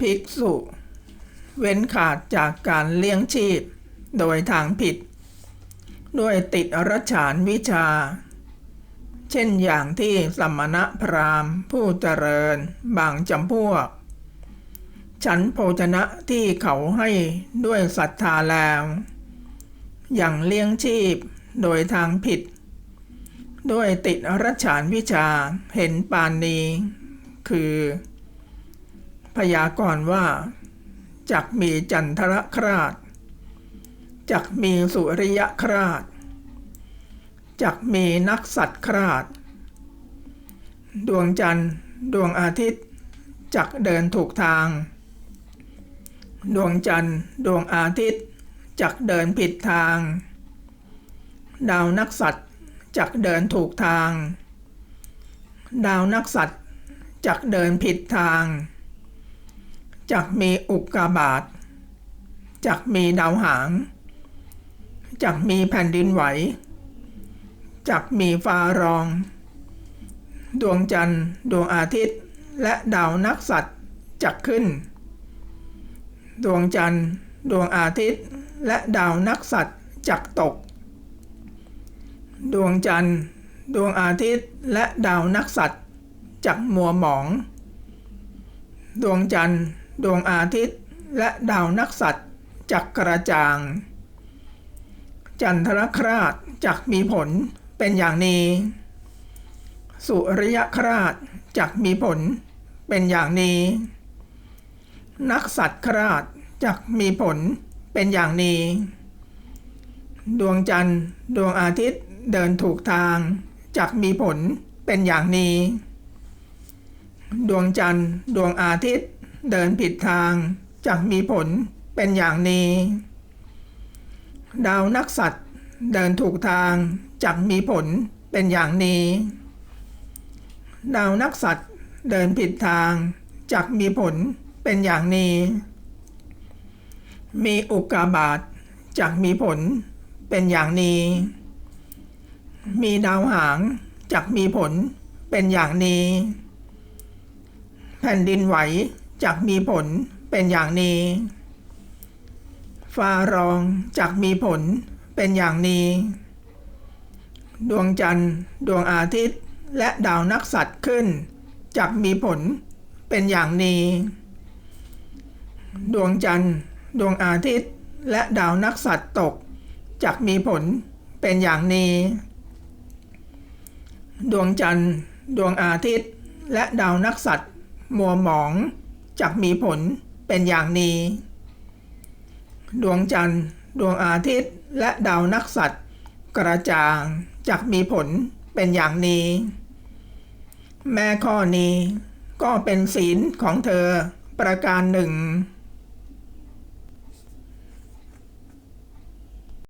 ภิกษุ เว้นขาดจากการเลี้ยงชีพ โดยทางผิด ด้วยติดอรชฉานวิชา เช่นอย่างที่สมณะพราหมณ์ ผู้เจริญบางจำพวก ฉันโภชนะที่เขาให้ด้วยศรัทธาแล้วอย่างเลี้ยงชีพโดยทางผิด ด้วยติดรัชานวิชาเห็นปานนี้ คือ พยากรณ์ว่าจักมีจันทรคราชจักมีสุริยคราชจักมีนักสัตว์คราชดวงจันทร์ ดวงอาทิตย์ จักเดินถูกทาง ดวงจันทร์ ดวงอาทิตย์ จักเดินผิดทาง ดาวนักสัตว์ จักเดินถูกทาง ดาวนักสัตว์ จักเดินผิดทาง จักมีอุกกาบาตจักมีดาวหาง จักมีแผ่นดินไหว จักมีฟ้ารอง ดวงจันทร์ ดวงอาทิตย์ และดาวนักสัตว์จักขึ้น ดวงจันทร์ ดวงอาทิตย์ และดาวนักสัตว์จักตก ดวงจันทร์ ดวงอาทิตย์และดาวนักสัตว์จักมัวหมอง ดวงจันทร์ ดวงอาทิตย์และดาวนักสัตว์จักกระจ่าง จันทรคราชจักมีผลเป็นอย่างนี้ สุริยคราชจักมีผลเป็นอย่างนี้ นักสัตว์คราชจักมีผลเป็นอย่างนี้ ดวงจันทร์ดวงอาทิตย์เดินถูกทางจักมีผลเป็นอย่างนี้ ดวงจันทร์ดวงอาทิตย์ เดินผิดทางจักมีผลเป็นอย่างนี้ ดาวนักสัตว์เดินถูกทางจักมีผลเป็นอย่างนี้ ดาวนักสัตว์เดินผิดทางจักมีผลเป็นอย่างนี้ มีอุกกาบาตจักมีผลเป็นอย่างนี้ มีดาวหางจักมีผลเป็นอย่างนี้ แผ่นดินไหว จักมีผลเป็นอย่างนี้ ฟ้ารองจักมีผลเป็นอย่างนี้ ดวงจันทร์ ดวงอาทิตย์ และดาวนักสัตว์ขึ้นจักมีผลเป็นอย่างนี้ ดวงจันทร์ ดวงอาทิตย์ และดาวนักสัตว์ตกจักมีผลเป็นอย่างนี้ ดวงจันทร์ ดวงอาทิตย์ และดาวนักสัตว์มัวหมอง จักมีผลเป็นอย่างนี้ ดวงจันทร์ ดวงอาทิตย์ และดาวนักสัตว์ กระจ่างจักมีผลเป็นอย่างนี้ แม่ข้อนี้ก็เป็นศีลของเธอประการหนึ่ง